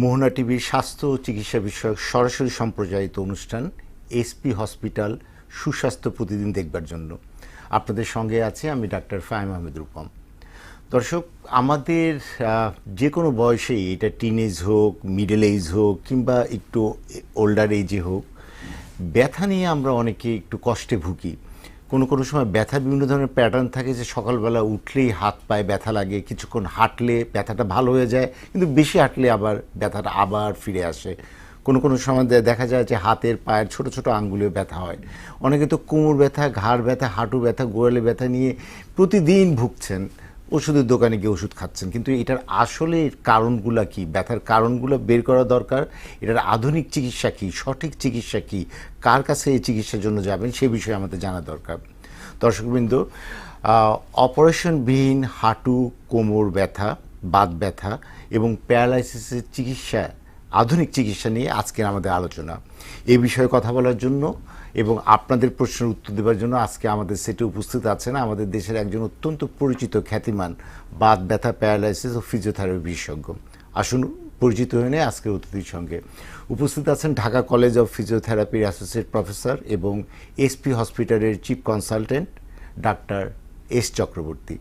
মোহনা টিভির স্বাস্থ্য ও চিকিৎসা বিষয়ক সরাসরি সম্প্রচারিত অনুষ্ঠান এসপি হসপিটাল সুস্বাস্থ্য প্রতিদিন দেখবার জন্য। আপনাদের সঙ্গে আছে আমি ডাক্তার ফাহিম আহমেদ রূপম। দর্শক, আমাদের যে কোনো বয়সেই এটা টিনেজ হোক মিডল এজ হোক, কিংবা একটু ওল্ডার এজে হোক, ব্যথা নিয়ে আমরা অনেকে একটু কষ্টে ভুগি। কোনো কোনো সময় ব্যথা, বিভিন্ন ধরনের প্যাটার্ন থাকে যে সকালবেলা উঠলেই হাত পায়ে ব্যথা লাগে, কিছুক্ষণ হাঁটলে ব্যথাটা ভালো হয়ে যায়, কিন্তু বেশি হাঁটলে আবার ব্যথাটা আবার ফিরে আসে। কোনো কোনো সময় দেখা যায় যে হাতের পায়ের ছোট ছোট আঙ্গুলেও ব্যথা হয়। অনেকে তো কোমর ব্যথা, ঘাড় ব্যথা, হাঁটু ব্যথা গোয়ালে ব্যথা নিয়ে প্রতিদিন ভুগছেন। ওষুধের দোকানে গিয়ে ওষুধ খাচ্ছেন। কিন্তু এটার আসলে কারণগুলো কি? ব্যথার কারণগুলো বের করা দরকার? এটার আধুনিক চিকিৎসা কি? সঠিক চিকিৎসা কি? কার কাছে এই চিকিৎসার জন্য যাবেন? সে বিষয়ে আমাদের জানা দরকার। দর্শকবৃন্দ অপারেশনবিহীন হাঁটু, কোমর ব্যথা, বাত ব্যথা এবং প্যারালাইসিসের চিকিৎসা, আধুনিক চিকিৎসা নিয়ে আজকের আমাদের আলোচনা। এই বিষয়ে কথা বলার জন্য এবং আপনাদের প্রশ্নের উত্তর দেওয়ার জন্য আজকে আমাদের সেটে উপস্থিত আছেন আমাদের দেশের একজন অত্যন্ত পরিচিত খ্যাতিমান বাত ব্যথা প্যারালাইসিস ও ফিজিওথেরাপি বিশেষজ্ঞ। আসুন পরিচিত হয়ে নেই আজকের অতিথির সঙ্গে। উপস্থিত আছেন ঢাকা কলেজ অফ ফিজিওথেরাপির অ্যাসোসিয়েট প্রফেসর এবং এসপি হসপিটালের chief consultant doctor S Chakraborty.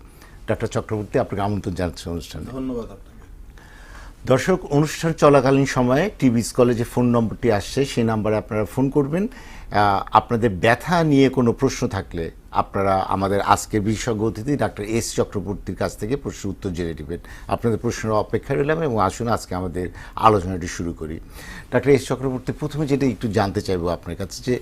Doctor Chakraborty আপনাকে আমন্ত্রণ জানাচ্ছি অনুষ্ঠানে। ধন্যবাদ আপনাকে। দর্শক অনুষ্ঠান চলাকালীন সময়ে টিভিস কলেজে ফোন নম্বরটি আসছে সেই নাম্বারে আপনারা ফোন করবেন। আপনাদের ব্যথা নিয়ে কোনো প্রশ্ন থাকলে আপনারা আমাদের আজকের বিশেষজ্ঞ অতিথি ডাক্তার এস চক্রবর্তীর কাছ থেকে প্রশ্নের উত্তর জেনে নেবেন। আপনাদের প্রশ্নের অপেক্ষা রইলাম এবং আসুন আজকে আমাদের আলোচনাটি শুরু করি। ডাক্তার এস চক্রবর্তী, প্রথমে যেটা একটু জানতে চাইব আপনার কাছে যে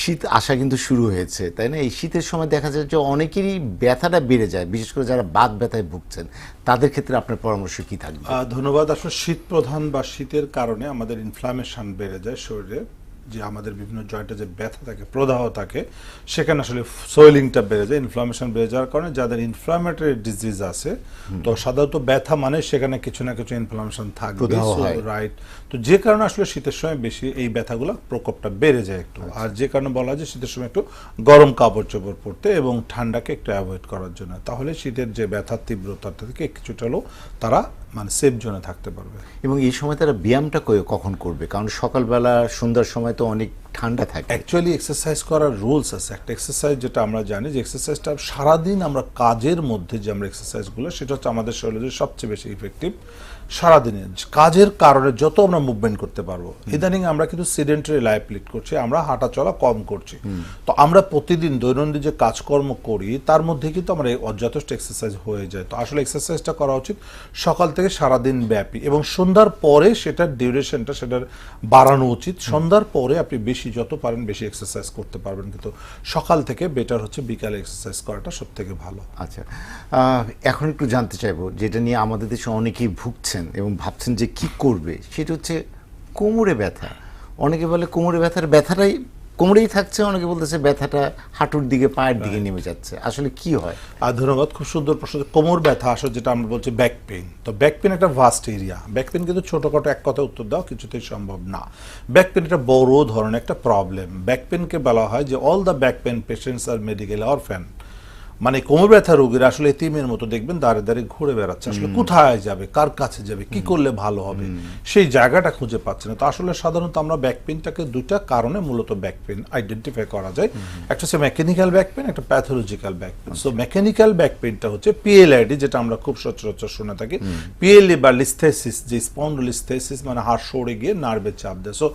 শীত আসা কিন্তু শুরু হয়েছে, তাই না? এই শীতের সময় দেখা যায় যে অনেকেরই ব্যথাটা বেড়ে যায়, বিশেষ করে যারা বাত ব্যথায় ভুগছেন, তাদের ক্ষেত্রে আপনার পরামর্শ কি থাকবে? ধন্যবাদ। আসলে শীত প্রধান বা শীতের কারণে আমাদের ইনফ্লামেশন বেড়ে যায় শরীরে। যে আমাদের বিভিন্ন জয়েন্টে যে ব্যথা থাকে প্রদাহ থাকে সেখানে আসলে সোয়েলিংটা বেড়ে যায় ইনফ্লামেশন বেড়ে যাওয়ার কারণে যাদের ইনফ্লামেটরি ডিজিজ আছে তো সাধারণত ব্যথা মানে সেখানে কিছু না কিছু ইনফ্লামেশন থাকবে রাইট তো যে কারণে আসলে শীতের সময় বেশি এই ব্যথাগুলো প্রকোপটা বেড়ে যায় একটু। আচ্ছা। আর যে কারণে বলা হয় যে শীতের সময় একটু গরম কাপড় চোপড় পরতে এবং ঠান্ডাকে একটু অ্যাভয়েড করার জন্য। তাহলে শীতের যে ব্যথার তীব্রতা থেকে কিছুটা হলেও তারা মানে সেফ জোনে থাকতে পারবে। এবং এই সময় তারা ব্যায়ামটা কখন করবে? কারণ সকালবেলা সন্ধ্যার সময় তো অনেক ঠান্ডা থাকে। অ্যাকচুয়ালি এক্সারসাইজ করার রুলস আছে। একটা এক্সারসাইজ যেটা আমরা জানি যে এক্সারসাইজটা সারাদিন আমরা কাজের মধ্যে যে আমরা এক্সারসাইজগুলো সেটা হচ্ছে আমাদের শরীরের সবচেয়ে বেশি ইফেক্টিভ সারাদিনে, কাজের কারণে যত আমরা মুভমেন্ট করতে পারব। ইদানিং আমরা কিন্তু সিডেন্টারি লাইফ লিড করছি, আমরা হাঁটা চলা কম করছি। তো আমরা প্রতিদিন দৈনন্দিন যে কাজকর্ম করি, তার মধ্যে কিন্তু আমরা যথেষ্ট এক্সারসাইজ হয়ে যায়। তো আসলে এক্সারসাইজটা করা উচিত সকাল থেকে সারাদিন ব্যাপী এবং সন্ধ্যার পরে সেটার ডিউরেশনটা সেটার বাড়ানো উচিত। সন্ধ্যার পরে আপনি বেশি যত পারেন বেশি এক্সারসাইজ করতে পারবেন। কিন্তু সকাল থেকে বেটার হচ্ছে বিকালে এক্সারসাইজ করাটা সব থেকে ভালো। আচ্ছা এখন একটু জানতে চাইব, যেটা নিয়ে আমাদের দেশে অনেকেই ভুগছেন এবং ভাবছেন যে কি করবে সেটা হচ্ছে কোমরে ব্যথা। অনেকে বলে কোমরে ব্যথার ব্যথাটাই কোমরেই থাকছে অনেকে বলতেছে ব্যথাটা হাঁটুর দিকে পায়ের দিকে নেমে যাচ্ছে। আসলে কি হয়? আর ধন্যবাদ খুব সুন্দর প্রশ্ন কোমর ব্যথা আসলে যেটা আমরা বলছি ব্যাক পেইন তো ব্যাক পেন একটা ভাস্ট এরিয়া ব্যাক পেন কিন্তু ছোটখাটো এক কথা উত্তর দেওয়া কিছুতেই সম্ভব না। ব্যাক পেন একটা বড় ধরনের একটা প্রবলেম ব্যাক পেনকে বলা হয় যে all the back pain patients R medical orphan মানে কোমর ব্যথা রোগীরা আসলে এতিমের মতো দেখবেন দাঁড়ে দাঁড়িয়ে ঘুরে বেড়াচ্ছে। আসলে কোথায় যাবে? কার কাছে যাবে? কি করলে ভালো হবে? সেই জায়গাটা খুঁজে পাচ্ছে না। তো আসলে সাধারণত আমরা ব্যাক পেইনটাকে দুইটা কারণে মূলত ব্যাক পেইন আইডেন্টিফাই করা যায়। একটা হচ্ছে মেকানিক্যাল ব্যাক পেইন একটা pathological back pain so mechanical back পেইনটা হচ্ছে পিএলআইডি যেটা আমরা খুব সচরাচর শুনে থাকি। পিএলই বা লিস্থেসিস যে স্পন্ডোলিস্থেসিস মানে হাড় সরে গিয়ে নার্ভে চাপ দেয়। সো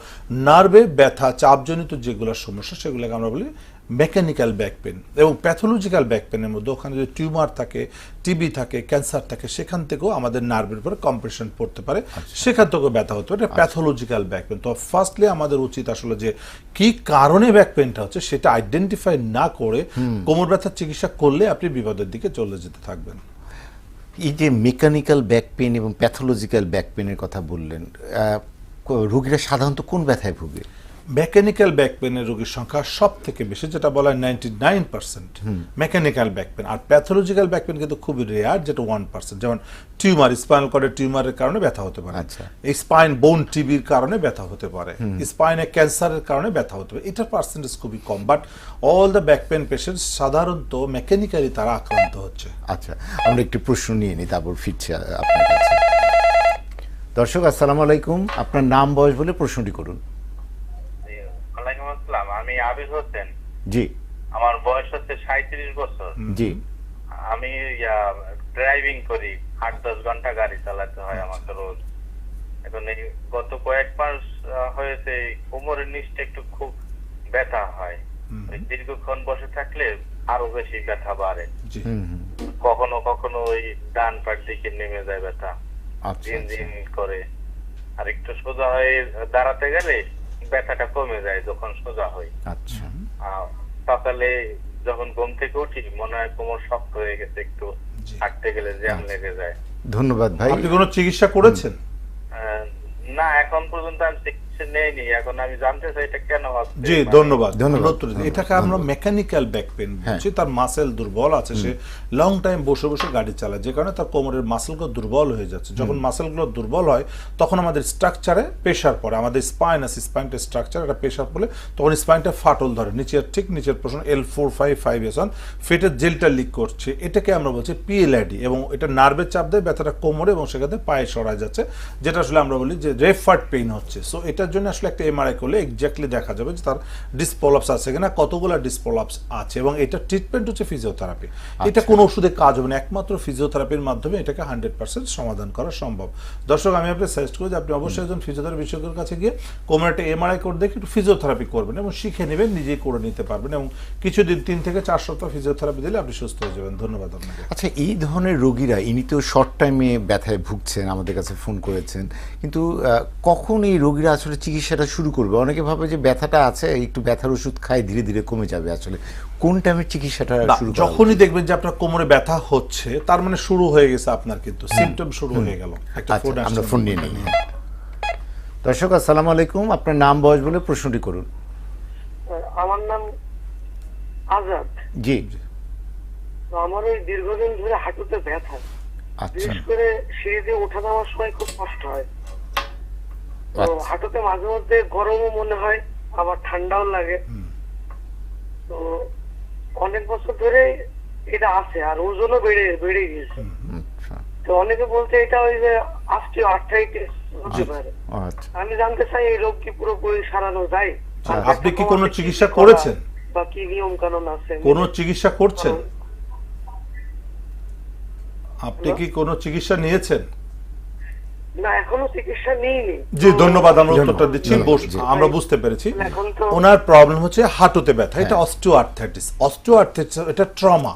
নার্ভে ব্যথা চাপজনিত যেগুলো সমস্যা সেগুলোকে আমরা বলি মেকানিক্যাল ব্যাক পেন এবং প্যাথোলজিক্যাল ব্যাক পেনের মধ্যে ওখানে যদি টিউমার থাকে টিবি থাকে ক্যান্সার থাকে সেখান থেকেও আমাদের নার্ভের উপরে কম্প্রেশন পড়তে পারে। সেখান থেকেও ব্যথা হতে পারে প্যাথোলজিক্যাল ব্যাক পেন তো ফার্স্টলি আমাদের উচিত আসলে যে কি কারণে ব্যাক পেনটা হচ্ছে সেটা আইডেন্টিফাই না করে কোমর ব্যথার চিকিৎসা করলে আপনি বিপদের দিকে চলে যেতে থাকবেন। এই যে মেকানিক্যাল ব্যাক পেন এবং প্যাথোলজিক্যাল ব্যাক পেনের কথা বললেন রোগীরা সাধারণত কোন ব্যথায় ভুগে? মেকানিক্যাল ব্যাক পেনের রোগীর সংখ্যা সব থেকে বেশি যেটা বলা হয় ninety nine percent mechanical back pain আর প্যাথোলজিক্যাল ব্যাক পেন কিন্তু খুবই রেয়ার যেটা ওয়ান পার্সেন্ট যেমন টিউমার স্পাইনাল কর্ডের টিউমারের কারণে ব্যথা হতে পারে। আচ্ছা। এই স্পাইন বোন টিবির কারণে ব্যথা হতে পারে। স্পাইনে ক্যান্সারের কারণে ব্যথা হতে পারে। এটার পার্সেন্টেজ খুবই কম। But all the back pain patient সাধারণত মেকানিক্যালি তারা আক্রান্ত হচ্ছে। আচ্ছা আমরা একটি প্রশ্ন নিয়ে নিই তারপর ফিরছি আপনার কাছে। দর্শক আসসালামু আলাইকুম। আপনার নাম বয়স বলে প্রশ্নটি করুন। আমি আবির হোসেন। জি। আমার বয়স হচ্ছে সাঁত্রিশ বছর। জি। আমি ড্রাইভিং করি। আট দশ ঘণ্টা গাড়ি চালাতে হয় আমাকে রোজ। এখন এই গত কয়েক মাস হয়েছে কোমরের নিচটা একটু খুব ব্যথা হয়। দীর্ঘক্ষণ বসে থাকলে আরও বেশি ব্যথা বাড়ে। জি। হুম হুম। কখনো কখনো ওই ডান পাট দিকে নেমে যায় ব্যথা। আচ্ছা দিন আচ্ছা। দিন করে। আর একটু সোজা হয়ে দাঁড়াতে গেলে ব্যথাটা কমে যায় যখন সোজা হয় আচ্ছা। সকালে যখন ঘুম থেকে উঠি মনে হয় কোমর শক্ত হয়ে গেছে একটু। হাঁটতে গেলে জ্যাম লেগে যায়। ধন্যবাদ ভাই। আপনি কোনো চিকিৎসা করেছেন? আহ, না এখন পর্যন্ত আমি চিকিৎসা এখন আমি জানতে চাই এটা কেন জি মানে- ধন্যবাদ। ধন্যবাদ, এটাকে আমরা মেকানিক্যাল ব্যাক পেন। বলছি তার মাসেল দুর্বল আছে সে লং টাইম বসে বসে গাড়ি চালায় যে কারণে তার কোমরের মাসেলগুলো দুর্বল হয়ে যাচ্ছে। যখন মাসেলগুলো দুর্বল হয় তখন আমাদের স্ট্রাকচারে প্রেশার পড়ে। আমাদের স্পাইন আছে স্পাইনটা স্ট্রাকচার একটা প্রেশার পড়লে তখন স্পাইনটা ফাটল ধরে। নিচের ঠিক নিচের প্রশ্ন L four five five S one ফেটের জেলটা লিক করছে। এটাকে আমরা বলছি পিএলআইডি এবং এটা নার্ভের চাপ দেয় ব্যথাটা কোমরে এবং সেখানে পায়ে সরা যাচ্ছে যেটা আসলে আমরা বলি যে রেফার্ড পেইন হচ্ছে। সো এটার জন্য আসলে একটা এমআরআই করলে এক্স্যাক্টলি দেখা যাবে যে তার ডিসপোলাপস আছে কিনা কতগুলো ডিসপোলাপস আছে এবং এটা ট্রিটমেন্ট হচ্ছে ফিজিওথেরাপি এটা কোনো ওষুধে কাজ হবে না একমাত্র ফিজিওথেরাপির মাধ্যমে এটাকে হান্ড্রেড পার্সেন্ট সমাধান করা সম্ভব। দর্শক আমি আপনাকে সাজেস্ট করি যে আপনি অবশ্যই একজন ফিজিওথেরাপি বিশেষজ্ঞের কাছে গিয়ে কোমরে একটা এমআরআই করে দেখে একটু ফিজিওথেরাপি করবেন এবং শিখে নেবেন নিজেই করে নিতে পারবেন এবং কিছুদিন তিন থেকে চার সপ্তাহ ফিজিওথেরাপি দিলে আপনি সুস্থ হয়ে যাবেন। ধন্যবাদ আপনাকে। আচ্ছা এই ধরনের রোগীরা ইনি তো শর্ট টাইমে ব্যথায় ভুগছেন আমাদের কাছে ফোন করেছেন কিন্তু কখন এই রোগীরা আসলে চিকিৎসাটা শুরু করবে। অনেকে ভাবে যে ব্যথাটা আছে একটু ব্যথার ওষুধ খাই ধীরে ধীরে কমে যাবে। আসলে কোন টাইমে চিকিৎসাটা শুরু যখনই দেখবেন যে আপনার কোমরে ব্যথা হচ্ছে তার মানে শুরু হয়ে গেছে আপনার কিন্তু। সিমটম শুরু হয়ে গেল। একটা আচ্ছা আমরা ফোন নিয়ে নিই। দর্শক আসসালামু আলাইকুম। আপনার নাম বয়স বলে প্রশ্নটি করুন। আমার নাম আজাদ। জি। তো আমার ওই দীর্ঘদিন ধরে হাঁটুতে ব্যথা। আচ্ছা। বিশেষ করে সিঁড়িতে ওঠা নামার সময় খুব কষ্ট হয়। তো আচ্ছা। হাঁটুতে মাঝে মধ্যে গরমও মনে হয় আবার ঠান্ডাও লাগে। তো অনেক বছর ধরে এটা আছে আর ওজনও বেড়ে বেড়ে গেছে আচ্ছা। তো অনেকে বলছে এটা ওই যে আস্টিও আর্থাইটিস হতে পারে। আচ্ছা। আমি জানতে চাই এই রোগ কি পুরোপুরি সারানো যায়? আপনি কি কোনো চিকিৎসা করেছেন? বা কি নিয়ম কানুন আছে? কোনো চিকিৎসা করছেন? আপনি কি কোনো চিকিৎসা নিয়েছেন? না এখনও চিকিৎসা নিইনি। জি ধন্যবাদ আমরা উত্তরটা দিচ্ছি। আমরা বুঝতে পেরেছি। ওনার প্রবলেম হচ্ছে হাঁটুতে ব্যথা এটা অস্টিও আর্থাইটিস অস্টিও আর্থাইটিস এটা ট্রমা।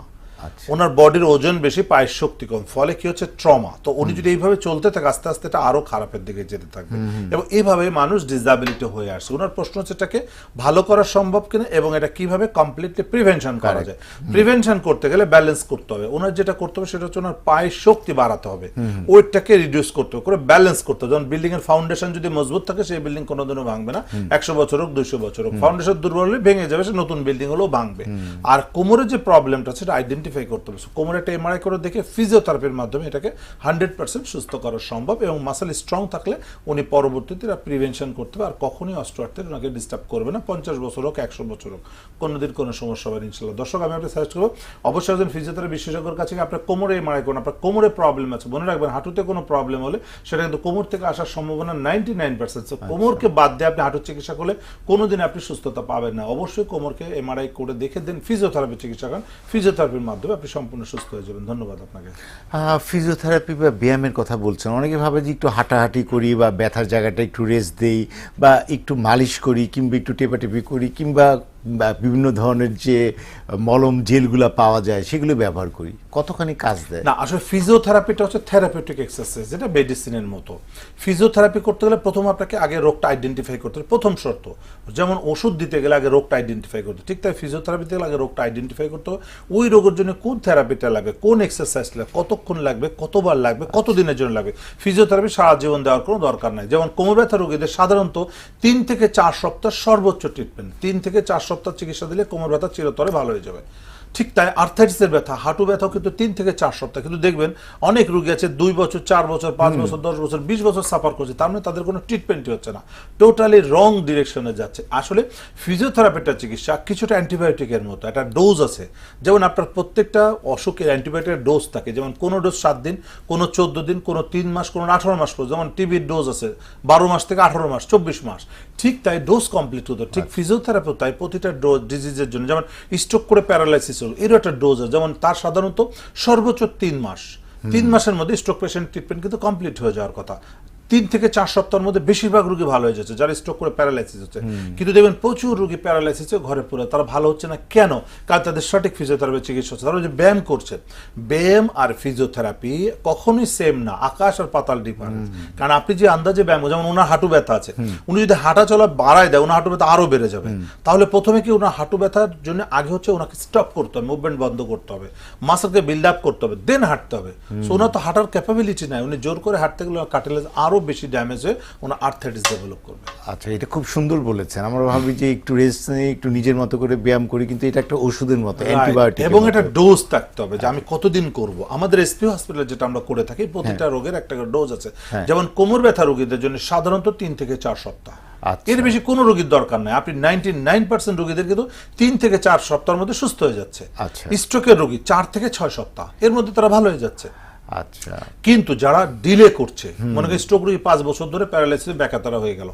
ওনার বডির ওজন বেশি পায়ের শক্তি কম। ফলে কি হচ্ছে? ট্রমা। তো উনি যদি এইভাবে চলতে থাকে আস্তে আস্তে এটা আরও খারাপের দিকে যেতে থাকবে। এবং এইভাবে মানুষ ডিসএবিলিটি হয়ে আসছে। ওনার প্রশ্ন হচ্ছে এটাকে ভালো করা সম্ভব কিনা এবং এটা কীভাবে কমপ্লিটলি প্রিভেনশন করা যায়? প্রিভেনশন করতে গেলে ব্যালেন্স করতে হবে। ওনার যেটা করতে হবে সেটা হচ্ছে ওনার পায়ের শক্তি বাড়াতে হবে। ওয়েটটাকে রিডিউস করতে হবে করে ব্যালেন্স করতে হবে। যেমন বিল্ডিং এর ফাউন্ডেশন যদি মজবুত থাকে সেই বিল্ডিং কোনোদিনও ভাঙবে না। একশো বছর হোক দুইশো বছর হোক। ফাউন্ডেশন দুর্বল হলে ভেঙে যাবে সে নতুন বিল্ডিং হলেও ভাঙবে। আর কোমরের যে প্রবলেমটা সেটা আইডেন্টিফাই করতে হবে। কোমরে একটা এমআরআই করে দেখে ফিজিওথেরাপির মাধ্যমে এটাকে হান্ড্রেড পার্সেন্ট সুস্থ করা সম্ভব এবং মাসেল স্ট্রং থাকলে উনি পরবর্তীতে প্রিভেনশন করতে হবে। আর কখনই অস্ট্রোআর্থের ওনাকে ডিস্টার্ব করবে না। পঞ্চাশ বছর হোক, একশো বছর হোক, কোনোদিন কোনো সমস্যা হবে ইনশাল্লাহ দর্শক, আমি আপনি সাজেস্ট করব, অবশ্যই একজন ফিজিওথেরাপি বিশেষজ্ঞের কাছে আপনার কোমরে এমআরআই করুন। আপনার কোমরে প্রবলেম আছে। মনে রাখবেন, হাঁটুতে কোনো প্রবলেম হলে সেটা কিন্তু কোমর থেকে আসার সম্ভাবনা নাইনটি নাইন পার্সেন্ট কোমরকে বাদ দিয়ে আপনি হাঁটুর চিকিৎসা করলে কোনোদিন আপনি সুস্থতা পাবেন না। অবশ্যই কোমরকে এমআরআই করে দেখে দেন ফিজিওথেরাপি চিকিৎসা করেন। ফিজিওথেরাপির মাধ্যমে। আপনি সম্পূর্ণ সুস্থ হয়ে যাবেন। ধন্যবাদ আপনাকে। ফিজিওথেরাপি বা ব্যায়ামের কথা বলছেন। অনেকে ভাবে যে একটু হাঁটাহাঁটি করি বা ব্যথার জায়গাটা একটু রেস্ট দেই বা একটু মালিশ করি কিংবা একটু টেপাটেপি করি কিংবা বিভিন্ন ধরনের যে মলম জেলগুলো পাওয়া যায়, সেগুলো ব্যবহার করি। কতখানি কাজ দেয়? না, আসলে ফিজিওথেরাপিটা হচ্ছে থেরাপিউটিক এক্সারসাইজ যেটা মেডিসিনের মতো। ফিজিওথেরাপি করতে গেলে প্রথম আপনাকে আগে রোগটা আইডেন্টিফাই করতে হবে, প্রথম শর্ত। যেমন ওষুধ দিতে গেলে আগে রোগটা আইডেন্টিফাই করতে। ঠিক তাই ফিজিওথেরাপি দিতে গেলে আগে রোগটা আইডেন্টিফাই করতে হবে। ওই রোগের জন্য কোন থেরাপিটা লাগবে, কোন এক্সারসাইজ লাগবে, কতক্ষণ লাগবে, কতবার লাগবে, কতদিনের জন্য লাগবে? ফিজিওথেরাপি সারা জীবন দেওয়ার কোনো দরকার নাই। যেমন কোমর ব্যথা রোগীদের সাধারণত তিন থেকে চার সপ্তাহ সর্বোচ্চ ট্রিটমেন্ট তিন থেকে চার সপ্তাহ চিকিৎসা দিলে কোমর ব্যথা চিরতরে ভালো হয়ে যাবে। ঠিক তাই আর্থাইটিসের ব্যথা হাঁটু ব্যথাও কিন্তু তিন থেকে চার সপ্তাহ। কিন্তু দেখবেন অনেক রোগী আছে দুই বছর চার বছর পাঁচ বছর দশ বছর বিশ বছর সাফার করছে। তার মানে তাদের কোনো ট্রিটমেন্টই হচ্ছে না। টোটালি রং ডিরেকশনে যাচ্ছে। আসলে ফিজিওথেরাপিটা চিকিৎসা কিছুটা অ্যান্টিবায়োটিকের মতো। একটা ডোজ আছে। যেমন আপনার প্রত্যেকটা অসুখের অ্যান্টিবায়োটিকের ডোজ থাকে। যেমন কোনো ডোজ সাত দিন কোনো চোদ্দ দিন কোনো তিন মাস কোনো আঠারো মাস পর্যন্ত। যেমন টিবির ডোজ আছে বারো মাস থেকে আঠারো মাস চব্বিশ মাস। ঠিক তাই ডোজ কমপ্লিট হতো ঠিক ফিজিওথেরাপিও তাই প্রতিটা ডোজ ডিজিজের জন্য যেমন স্ট্রোক করে প্যারালাইসিস হলো এরও একটা ডোজ আছে যেমন তার সাধারণত সর্বোচ্চ তিন মাস। তিন মাসের মধ্যে স্ট্রোক পেশেন্ট ট্রিটমেন্ট কিন্তু কমপ্লিট হয়ে যাওয়ার কথা। তিন থেকে চার সপ্তাহের মধ্যে বেশিরভাগ রোগী ভালো হয়ে যাচ্ছে, যারা স্ট্রোক করে প্যারালাইসিস হচ্ছে। কিন্তু দেখবেন প্রচুর রোগী প্যারালাইসিসে ঘরে পড়ে, তারা ভালো হচ্ছে না কেন? কারণ তাদের সঠিক ফিজিওথেরাপি চিকিৎসা হচ্ছে, তারা যে ব্যায়াম করছে। ব্যায়াম আর ফিজিওথেরাপি কখনোই সেম না, আকাশ আর পাতাল ডিফারেন্স কারণ আপনি যে আন্দাজে ব্যায়াম যেমন ওনার হাঁটু ব্যথা আছে, উনি যদি হাঁটা চলা বাড়ায় দেয়, ওনার হাঁটু ব্যথা আরও বেড়ে যাবে। তাহলে প্রথমে কি ওনার হাঁটু ব্যথার জন্য আগে হচ্ছে ওনাকে স্টপ করতে হবে মুভমেন্ট বন্ধ করতে হবে মাসলকে বিল্ড আপ করতে হবে দেন হাঁটতে হবে। সো ওনার তো হাঁটার ক্যাপাবিলিটি নাই, উনি জোর করে হাঁটতে গেলে কাটেলেজ আরও বেশি ড্যামেজ হয়ে ওনার আর্থাইটিস ডেভেলপ করবে। আচ্ছা এটা খুব সুন্দর বলেছেন। আমরা ভাবি যে একটু রেস্ট নিয়ে একটু নিজের মতো করে ব্যায়াম করি কিন্তু এটা একটা ওষুধের মতো অ্যান্টিবায়োটিক এবং একটা ডোজ থাকতে হবে যে আমি কতদিন করব। আমাদের এসপি হসপিটালে যেটা আমরা করে থাকি প্রতিটা রোগের একটা ডোজ আছে। যেমন কোমর ব্যথা রোগীদের জন্য সাধারণত তিন থেকে চার সপ্তাহ। আচ্ছা। এর বেশি কোনো রোগীর দরকার নাই। আপনি নাইনটি নাইন পার্সেন্ট রোগীদের কিন্তু তিন থেকে চার সপ্তাহের মধ্যে সুস্থ হয়ে যাচ্ছে। আচ্ছা। স্ট্রোকের রোগী চার থেকে ছয় সপ্তাহ। এর মধ্যে তারা ভালো হয়ে যাচ্ছে। আচ্ছা। কিন্তু যারা ডিলে করছে মনে করি স্ট্রোক রোগী পাঁচ বছর ধরে প্যারালাইসিস ব্যাকাতারা হয়ে গেল।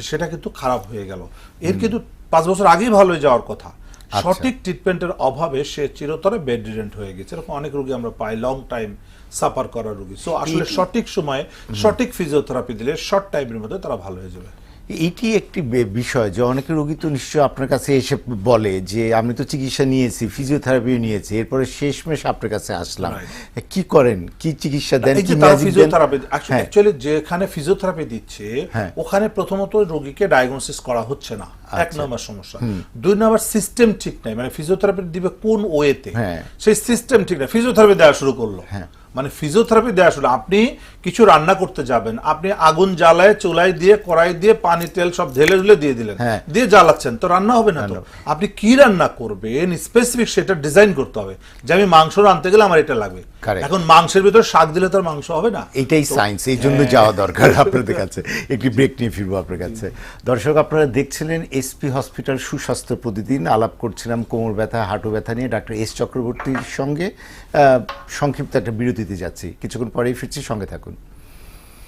সেটা কিন্তু খারাপ হয়ে গেল। এর কিন্তু পাঁচ বছর আগেই ভালো হয়ে যাওয়ার কথা। আচ্ছা। সঠিক ট্রিটমেন্টের অভাবে সে চিরতরে বেড রিডেন্ট হয়ে গেছে। এরকম অনেক রোগী আমরা পাই লং টাইম সাফার করার রোগী। সো আসলে সঠিক সময়ে সঠিক ফিজিওথেরাপি দিলে শর্ট টাইমের মধ্যে তারা ভালো হয়ে যাবে। এটি একটি বিষয় যে অনেক রোগী তো নিশ্চয়ই আপনার কাছে এসে বলে যে আমি তো চিকিৎসা নিয়েছি ফিজিওথেরাপিও নিয়েছি এরপরে শেষমেশ আপনার কাছে আসলাম কি করেন কি চিকিৎসা দেন কি? ফিজিওথেরাপি। অ্যাকচুয়ালি যেখানে ফিজিওথেরাপি দিচ্ছে হ্যাঁ। ওখানে প্রথমত রোগীকে ডায়াগনোসিস করা হচ্ছে না এক আচ্ছা। নম্বর সমস্যা দুই নম্বর সিস্টেম ঠিক নাই মানে ফিজিওথেরাপি দিবে কোন ওয়েতে হ্যাঁ। সেই সিস্টেম ঠিক নাই ফিজিওথেরাপি দেওয়া শুরু করল হ্যাঁ। মানে ফিজিওথেরাপি দেওয়া শুরু আপনি কিছু রান্না করতে যাবেন। আপনি আগুন জ্বালায় চুলাই দিয়ে কড়াই দিয়ে পানি তেল সব ঢেলে ঢুলে দিয়ে দিলেন। হ্যাঁ। দিয়ে জ্বালাচ্ছেন তো রান্না হবে না তো? আপনি কি রান্না করবেন? স্পেসিফিক সেটা ডিজাইন করতে হবে। যে আমি মাংস রানতে গেলে আমার এটা লাগবে. এখন মাংসের ভিতর শাক দিলে তার মাংস হবে না। এটাই সায়েন্স এই জন্য যাওয়া দরকার আপনাদের কাছে। একটি ব্রেক নিয়ে ফিরবো আপনার কাছে। দর্শক আপনারা দেখছিলেন এসপি হসপিটাল সুস্বাস্থ্য প্রতিদিন আলাপ করছিলাম কোমর ব্যথা হাঁটু ব্যথা নিয়ে ডাক্তার এস চক্রবর্তীর সঙ্গে। সংক্ষিপ্ত একটা বিরতিতে যাচ্ছি। কিছুক্ষণ পরেই ফিরছি সঙ্গে থাকুন।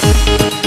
Thank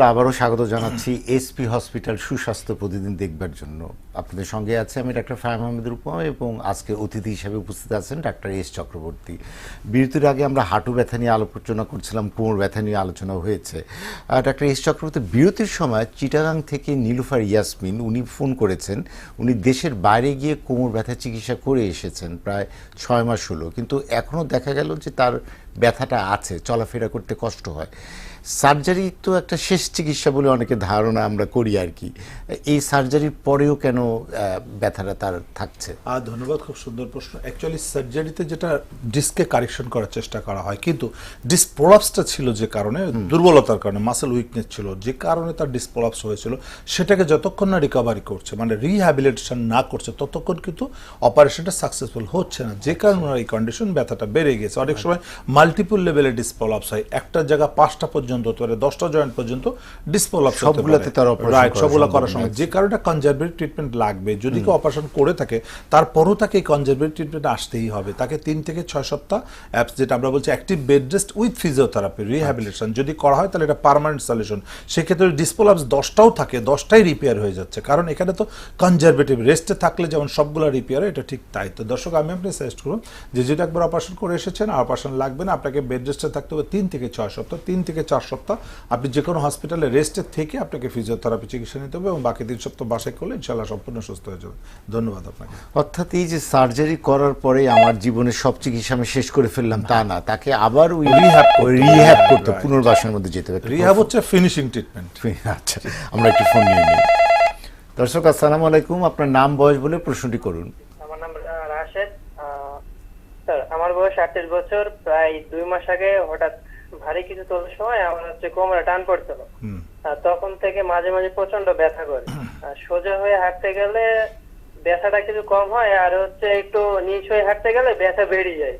ধন্যবাদ আবারও স্বাগত জানাচ্ছি এসপি হসপিটাল সুস্বাস্থ্য প্রতিদিন দেখবার জন্য। আপনাদের সঙ্গে আছে আমি ডাক্তার ফাহিম আহমেদ রূপম এবং আজকে অতিথি হিসেবে উপস্থিত আছেন ডাক্তার এস চক্রবর্তী। বিরতির আগে আমরা হাঁটু ব্যথা নিয়ে আলোচনা করছিলাম, কোমর ব্যথা নিয়ে আলোচনা হয়েছে। ডাক্তার এস চক্রবর্তী, বিরতির সময় চিটাগাং থেকে নীলুফার ইয়াসমিন উনি ফোন করেছেন। উনি দেশের বাইরে গিয়ে কোমর ব্যথা চিকিৎসা করে এসেছেন, প্রায় ছয় মাস হলো। কিন্তু এখনও দেখা গেল যে তার ব্যথাটা আছে, চলাফেরা করতে কষ্ট হয়। সার্জারি তো একটা শেষ চিকিৎসা বলে অনেকে ধারণা আমরা করি আর কি। এই সার্জারির পরেও কেন ব্যথাটা তার থাকছে? আর ধন্যবাদ খুব সুন্দর প্রশ্ন। অ্যাকচুয়ালি সার্জারিতে যেটা ডিস্কে কারেকশন করার চেষ্টা করা হয় কিন্তু ডিসপ্রলাপসটা ছিল যে কারণে দুর্বলতার কারণে মাসেল উইকনেস ছিল যে কারণে তার ডিসপ্রলাপস হয়েছিল সেটাকে যতক্ষণ না রিকভারি করছে মানে রিহ্যাবিলিটেশন না করছে ততক্ষণ কিন্তু অপারেশনটা সাকসেসফুল হচ্ছে না। যে কারণে ওনার এই কন্ডিশন ব্যথাটা বেড়ে গেছে। অনেক সময় মাল্টিপল লেভেলে ডিসপ্রলাপস হয় একটা জায়গা পাঁচটা পর্যন্ত হতে পারে দশটা জয়েন্ট পর্যন্ত ডিসপ্রলাপস সবগুলাতে তার রাইট সবগুলো করার সময় যে কারণে কনজারভেটিভ ট্রিটমেন্ট লাগবে। যদি কেউ অপারেশন করে থাকে তারপরও তাকে এই কনজারভেটিভ ট্রিটমেন্ট আসতেই হবে। তাকে তিন থেকে ছয় সপ্তাহ অ্যাপস যেটা আমরা বলছি active bed rest with physiotherapy rehabilitation যদি করা হয় তাহলে এটা পার্মানেন্ট সলিউশন সেক্ষেত্রে ডিসপোলাপস দশটাও থাকে দশটাই রিপেয়ার হয়ে যাচ্ছে। কারণ এখানে তো কনজারভেটিভ রেস্টে থাকলে যেমন সবগুলো রিপেয়ার এটা ঠিক তাই। তো দর্শক আমি আপনি সাজেস্ট করুন যে যেটা একবার অপারেশন করে এসেছেন আর অপারেশন লাগবে না আপনাকে বেড রেস্টে থাকতে হবে তিন থেকে ছয় সপ্তাহ তিন থেকে চার সপ্তাহ। আপনি যে কোনো হসপিটালে রেস্টে থেকে আপনাকে ফিজিওথেরাপি চিকিৎসা নিতে হবে এবং বাকি তিন সপ্তাহ বাসায় করলে ইনশাল্লাহ সম্পূর্ণ সুস্থ হয়ে যাবে। ধন্যবাদ আপনাকে। অর্থাৎ এই যে সার্জারি করার পরে আমার জীবনের সব চিকিৎসা আমি শেষ করে ফেললাম তা না। তাকে আবার ওই হবে। রিহ্যাব করতে পুনর্বাসনের মধ্যে যেতে হবে। রিহাব হচ্ছে ফিনিশিং ট্রিটমেন্ট আচ্ছা আমরা একটু ফোন নিয়ে নিই। দর্শক আসসালামু আলাইকুম। আপনার নাম বয়স বলে প্রশ্নটি করুন। আমার নাম আহ, রাশেদ। স্যার আমার বয়স আটত্রিশ বছর। প্রায় দুই মাস আগে হঠাৎ ভারী কিছু তোলার সময় আমার হচ্ছে কোমরে টান পড়ছিল আর তখন থেকে মাঝে মাঝে প্রচণ্ড ব্যথা করে। আর সোজা হয়ে হাঁটতে গেলে ব্যথাটা কিছু কম হয় আর হচ্ছে একটু নিচ হয়ে হাঁটতে গেলে ব্যথা বেড়ে যায়।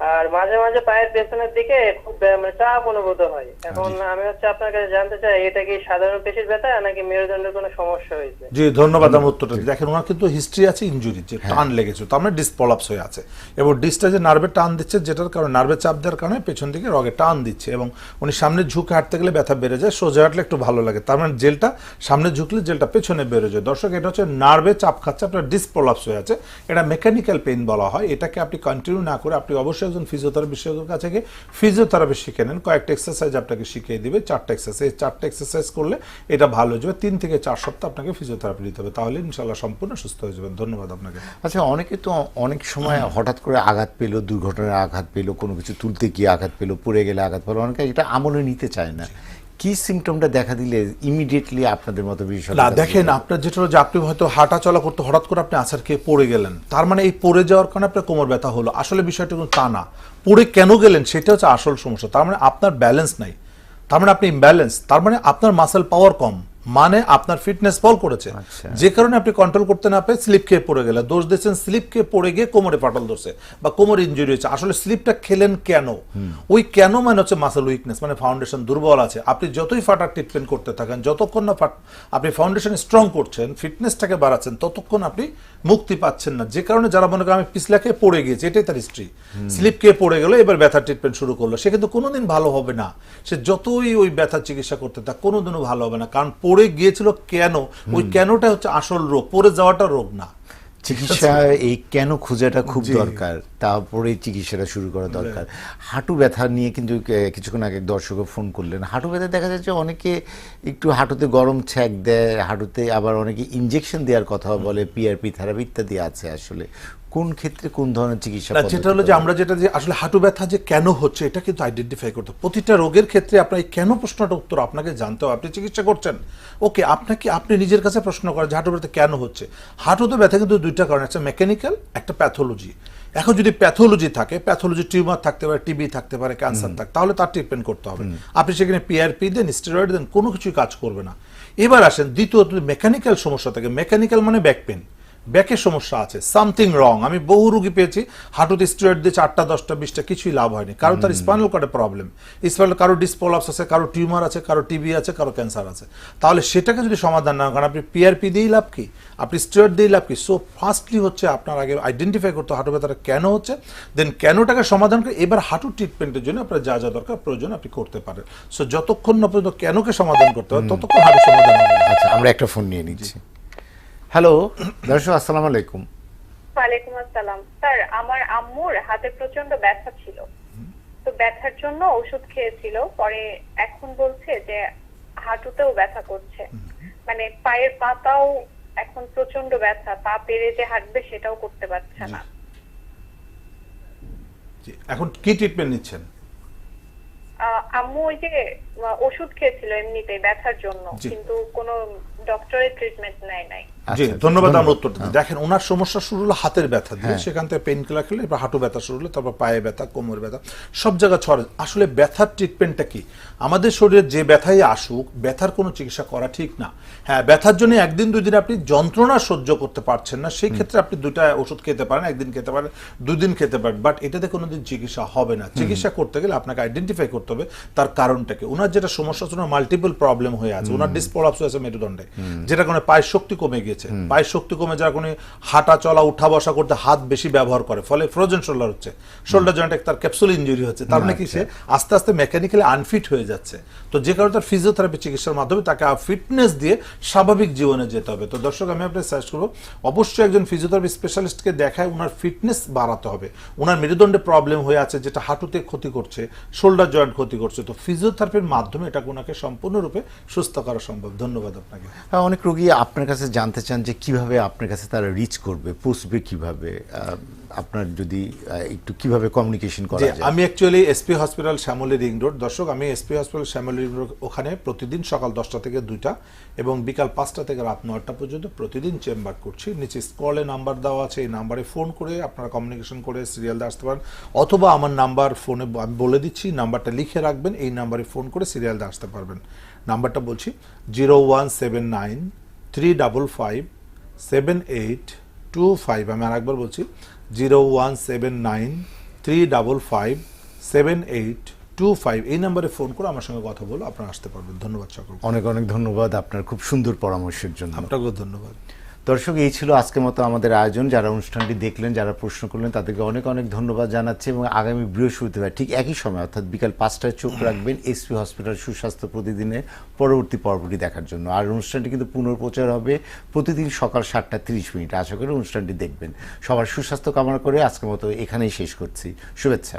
আর মাঝে মাঝে পায়ের পেছনের দিকে খুব মানে চাপ অনুভূত হয়। এখন আমি হচ্ছে আপনার কাছে জানতে চাই এটা কি সাধারণ পেশির ব্যথা নাকি মেরুদণ্ডের কোনো সমস্যা হয়েছে? জি ধন্যবাদ আমার উত্তরটা। দেখেন ওনার কিন্তু হিস্ট্রি আছে ইনজুরি যে টান লেগেছে তার মানে ডিসপলাপস হয়ে আছে। এবং ডিসটা যে নার্ভে টান দিচ্ছে যেটার কারণে নার্ভে চাপ দেওয়ার কারণে পেছন দিকে রগে টান দিচ্ছে এবং উনি সামনে ঝুঁকে হাঁটতে গেলে ব্যথা বেড়ে যায় সোজা হাঁটলে একটু ভালো লাগে। তার মানে জেলটা সামনে ঝুঁকলে জেলটা পেছনে বেড়ে যায়। দর্শক এটা হচ্ছে নার্ভে চাপ খাচ্ছে আপনার ডিসপ্রলাপস হয়ে আছে। এটা মেকানিক্যাল পেইন বলা হয়। এটাকে আপনি কন্টিনিউ না করে আপনি অবশ্যই একজন ফিজিওথেরাপি বিশেষজ্ঞের কাছে গিয়ে ফিজিওথেরাপি শিখে নেন। কয়েকটা এক্সারসাইজ আপনাকে শিখিয়ে দিবে চারটা এক্সারসাইজ চারটা এক্সারসাইজ করলে এটা ভালো হয়ে যাবে। তিন থেকে চার সপ্তাহ আপনাকে ফিজিওথেরাপি দিতে হবে। তাহলে ইনশাল্লাহ সম্পূর্ণ সুস্থ হয়ে যাবেন। ধন্যবাদ আপনাকে। আচ্ছা অনেকে তো অনেক সময় হঠাৎ করে আঘাত পেল দুর্ঘটনায় আঘাত পেল কোনো কিছু তুলতে গিয়ে আঘাত পেল পড়ে গেলে আঘাত পেল। অনেকে এটা আমলে নিতে চায় না। কি সিমটমটা দেখা দিলে ইমিডিয়েটলি আপনাদের মতো বিষয় না দেখেন আপনার যেটা যে আপনি হয়তো হাঁটা চলা করতে হঠাৎ করে আপনি আছার খেয়ে পড়ে গেলেন। তার মানে এই পড়ে যাওয়ার কারণে আপনার কোমর ব্যথা হলো। আসলে বিষয়টা কিন্তু তা না। পড়ে কেন গেলেন সেটা হচ্ছে আসল সমস্যা। তার মানে আপনার ব্যালেন্স নাই। তার মানে আপনি ইমব্যালেন্স তার মানে আপনার মাসেল পাওয়ার কম। মানে আপনার ফিটনেস ফল করেছে। আচ্ছা। যে কারণে আপনি কন্ট্রোল করতে না পেরে স্লিপ খেয়ে পড়ে গেলেন। দোষ দিচ্ছেন স্লিপ খেয়ে পড়ে গিয়ে কোমরে ফাটল ধরছে বা কোমর ইঞ্জুরি হয়েছে। আসলে স্লিপটা খেলেন কেন? ওই কেন মানে হচ্ছে মাসেল উইকনেস মানে ফাউন্ডেশন দুর্বল আছে। আপনি যতই ফাটার ট্রিটমেন্ট করতে থাকেন যতক্ষণ না আপনি ফাউন্ডেশন স্ট্রং করছেন ফিটনেসটাকে বাড়াচ্ছেন ততক্ষণ আপনি মুক্তি পাচ্ছেন না। যে কারণে যারা মনে করেন আমি পিছলা খেয়ে পড়ে গিয়েছি এটাই তার হিস্ট্রি স্লিপ খেয়ে পড়ে গেল এবার ব্যথার ট্রিটমেন্ট শুরু করল। সে কিন্তু কোনোদিন ভালো হবে না। সে যতই ওই ব্যথার চিকিৎসা করতে থাক কোনোদিনও ভালো হবে না। কারণ পড়ে গিয়েছিল কেন? ওই কেনটা হচ্ছে আসল রোগ? পড়ে যাওয়াটা রোগ না। চিকিৎসা এই কেন খোঁজাটা খুব দরকার তারপরে চিকিৎসাটা শুরু করা দরকার। হাঁটু ব্যথা নিয়ে কিন্তু কিছুক্ষণ আগে দর্শক ফোন করলেন। হাঁটু ব্যথা দেখা যাচ্ছে অনেকে একটু হাঁটুতে গরম ছ্যাক দেয় হাঁটুতে আবার অনেকে ইনজেকশন দেওয়ার কথা বলে পিআরপি থেরাপি ইত্যাদি আছে আসলে। কোন ক্ষেত্রে কোন ধরনের চিকিৎসা যেটা হলো যে আমরা যেটা যে আসলে হাঁটু ব্যথা যে কেন হচ্ছে এটা কিন্তু আইডেন্টিফাই করতে প্রতিটা রোগের ক্ষেত্রে আপনার এই কেন প্রশ্নটা উত্তর আপনাকে জানতে হবে। আপনি চিকিৎসা করছেন। ওকে আপনাকে আপনি নিজের কাছে প্রশ্ন করেন যে হাঁটু ব্যথা কেন হচ্ছে। হাঁটুতে ব্যথা কিন্তু দুইটা কারণ একটা মেকানিক্যাল একটা প্যাথোলজি এখন যদি প্যাথোলজি থাকে প্যাথোলজি টিউমার থাকতে পারে টিবি থাকতে পারে ক্যান্সার থাকে তাহলে তার ট্রিটমেন্ট করতে হবে। আপনি সেখানে পিআরপি দেন স্টেরয়েড দেন কোনো কিছুই কাজ করবে না। এবার আসেন দ্বিতীয়ত মেকানিক্যাল সমস্যা থাকে। মেকানিক্যাল মানে ব্যাক পেন ব্যাকের সমস্যা আছে সামথিং রং আমি বহু রুগী পেয়েছি হাঁটুতে স্ট্রেট দিয়ে চারটা দশটা বিশটা কিছুই লাভ হয়নি। কারও তার স্পাইনাল কর্ডে প্রবলেম স্পাইনাল কারও ডিসপোলাপস আছে কারও টিউমার আছে কারও টিবি আছে কারও ক্যান্সার আছে। তাহলে সেটাকে যদি সমাধান না করেন আপনি পিআরপি দিয়েই লাভ কি? আপনি স্ট্রেট দিয়েই লাভ কি? সো ফার্স্টলি হচ্ছে আপনার আগে আইডেন্টিফাই করতে হাঁটু ব্যথাটা কেন হচ্ছে? দেন কেনটাকে সমাধান করে এবার হাঁটু ট্রিটমেন্টের জন্য আপনার যা যা দরকার প্রয়োজন আপনি করতে পারেন। সো যতক্ষণ না পর্যন্ত কেনকে সমাধান করতে হবে ততক্ষণ হাঁটু সমাধান হবে আচ্ছা আমরা একটা ফোন নিয়ে নিচ্ছি। হ্যালো দর্শক আসসালামু আলাইকুম। ওয়ালাইকুম আসসালাম। স্যার আমার আম্মুর হাতে প্রচণ্ড ব্যথা ছিল। তো ব্যথার জন্য ওষুধ খেয়েছিল। পরে এখন বলছে যে হাঁটুতেও ব্যথা করছে। মানে পায়ের পাতাও এখন প্রচণ্ড ব্যথা। পা পেরে যে হাঁটবে সেটাও করতে পারছে না। এখন কি ট্রিটমেন্ট নিচ্ছেন? আম্মু ওই যে ওষুধ খেয়েছিল এমনিতেই ব্যথার জন্য কিন্তু কোনো ডক্টরের ট্রিটমেন্ট নেয় নাই। জি আচ্ছা, ধন্যবাদ আমরা ধন্যবাদ। উত্তর দিতে দেখেন ওনার সমস্যা শুরু হলো হাতের ব্যথা দিয়ে। হ্যাঁ। সেখান থেকে পেন কিলার খেলে এবার হাঁটু ব্যথা শুরু হলো তারপর পায়ে ব্যথা কোমর ব্যথা সব জায়গা ছড়ে। আসলে ব্যথার ট্রিটমেন্টটা কি? আমাদের শরীরে যে ব্যথাই আসুক ব্যথার কোনো চিকিৎসা করা ঠিক না। হ্যাঁ ব্যথার জন্য একদিন দুই দিন আপনি যন্ত্রণা সহ্য করতে পারছেন না। সেই ক্ষেত্রে আপনি দুটা ওষুধ খেতে পারেন একদিন খেতে পারেন দুই দিন খেতে পারেন বাট এটাতে কোনোদিন চিকিৎসা হবে না। চিকিৎসা করতে গেলে আপনাকে আইডেন্টিফাই করতে হবে তার কারণটাকে ওনার যেটা সমস্যা হচ্ছে মাল্টিপল প্রবলেম হয়ে আছে। ওনার ডিসপোলাপস হয়েছে মেরুদণ্ডে যেটা কোনো পায়ের শক্তি কমে গিয়েছে। পায়ের শক্তি কমে যারা কোনো হাঁটা চলা উঠা বসা করতে হাত বেশি ব্যবহার করে। ফলে ফ্রোজেন শোল্ডার হচ্ছে। শোল্ডার জয়েন্টে তার ক্যাপসুল ইঞ্জুরি হচ্ছে। তার মানে কি সে আস্তে আস্তে মেকানিক্যালি আনফিট হয়ে যাচ্ছে। তো যে কারণে তার ফিজিওথেরাপি চিকিৎসার মাধ্যমে তাকে ফিটনেস দিয়ে স্বাভাবিক জীবনে যেতে হবে। তো দর্শক আমি আপনার সাজেস্ট করব অবশ্যই একজন ফিজিওথেরাপি স্পেশালিস্টকে দেখায় ওনার ফিটনেস বাড়াতে হবে। ওনার মেরুদণ্ডে প্রবলেম হয়ে আছে যেটা হাঁটুতে ক্ষতি করছে শোল্ডার জয়েন্ট ক্ষতি করছে। তো ফিজিওথেরাপির মাধ্যমে এটা ওনাকে সম্পূর্ণরূপে সুস্থ করা সম্ভব। ধন্যবাদ আপনাকে। হ্যাঁ, অনেক রোগী আপনার কাছে জানতে চান যে কীভাবে আপনার কাছে তারা রিচ করবে পুষবে কীভাবে আপনার যদি একটু কীভাবে কমিউনিকেশন করা যায়? আমি actually SP hospital Shyamoli ring road দর্শক আমি SP hospital Shyamoli ring road ওখানে প্রতিদিন সকাল দশটা থেকে দুইটা এবং বিকাল পাঁচটা থেকে রাত নয়টা পর্যন্ত প্রতিদিন চেম্বার করছি। নিচে স্কলে নাম্বার দেওয়া আছে এই নাম্বারে ফোন করে আপনারা কমিউনিকেশন করে সিরিয়াল দিয়ে আসতে পারেন। অথবা আমার নাম্বার ফোনে আমি বলে দিচ্ছি নাম্বারটা লিখে রাখবেন এই নাম্বারে ফোন করে সিরিয়াল দিয়ে আসতে পারবেন। নাম্বারটা বলছি zero one seven nine three double five seven eight two five আমি আর একবার বলছি zero one seven nine three double five seven eight two five এই নাম্বারে ফোন করে আমার সঙ্গে কথা বলো আপনারা আসতে পারবেন। ধন্যবাদ সকল অনেক অনেক ধন্যবাদ আপনার খুব সুন্দর পরামর্শের জন্য। আপনাকেও ধন্যবাদ। দর্শক, এই ছিল আজকের মতো আমাদের আয়োজন। যারা অনুষ্ঠানটি দেখলেন, যারা প্রশ্ন করলেন, তাদেরকে অনেক অনেক ধন্যবাদ জানাচ্ছি এবং আগামী বৃহস্পতিবার ঠিক একই সময়, অর্থাৎ বিকাল পাঁচটায় চোখ রাখবেন এসপি হসপিটাল সুস্বাস্থ্য প্রতিদিনের পরবর্তী পর্বটি দেখার জন্য। আর অনুষ্ঠানটি কিন্তু পুনর্প্রচার হবে প্রতিদিন সকাল সাতটা তিরিশ মিনিট। আশা করি অনুষ্ঠানটি দেখবেন। সবার সুস্বাস্থ্য কামনা করে আজকের মতো এখানেই শেষ করছি। শুভেচ্ছা।